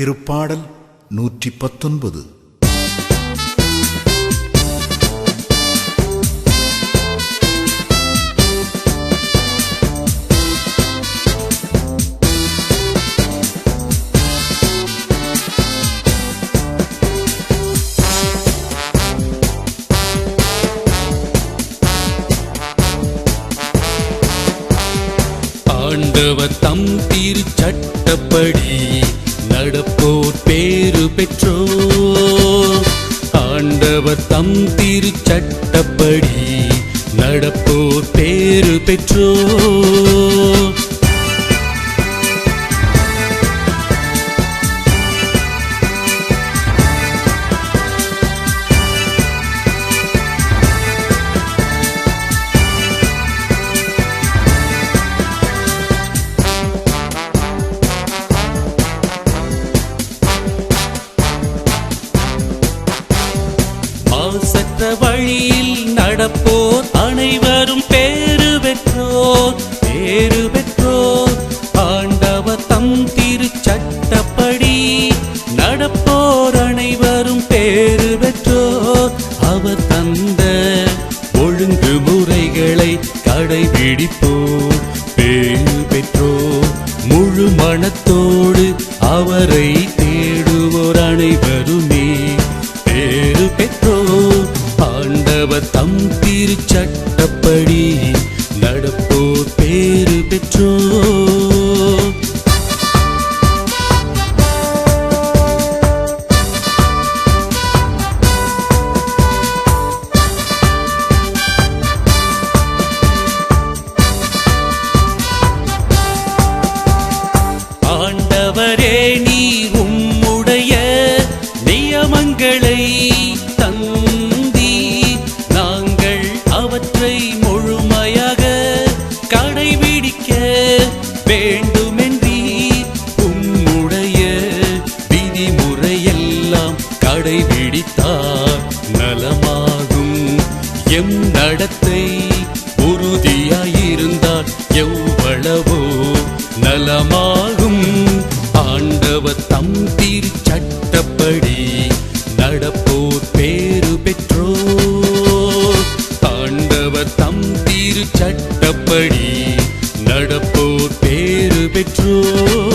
திருப்பாடல் நூற்றி பத்தொன்பது. ஆண்டவர் தம் திருச்சட்டப்படி நடப்போர் பெற்றோர். ஆண்டவர் தம் திருச்சட்டப்படி நடப்போர் பேறு பெற்றோர். மாசற்ற வழியில் நடப்போர். அனைவரும் பேரு பெற்றோர் பேரு பெற்றோர். ஆண்டவர் தம் திருச்சட்டப்படி நடப்போர். அனைவரும் பேரு பெற்றோர். அவர் தந்த ஒழுங்கு முறைகளை கடைபிடிப்போர். பேரு பெற்றோர். முழு மனத்தோடு அவரை தேடுவோர் அனைவர் ஆண்டவர் தம் திருச்சட்டப்படி நடப்போர் பேறு பெற்றோர். ஒன்றை முழுமையாக கடைபிடிக்க வேண்டுமென்றி உம்முடைய விதிமுறையெல்லாம் கடைபிடித்தார் நலமாகும். எம் நடத்தை உறுதியாயிருந்தால் எவ்வளவோ நலமாகும். ஆண்டவர் தம் திருச்சட்டப்படி நடப்போர் பே சட்டப்படி நடப்போர் பேறு பெற்றோர்.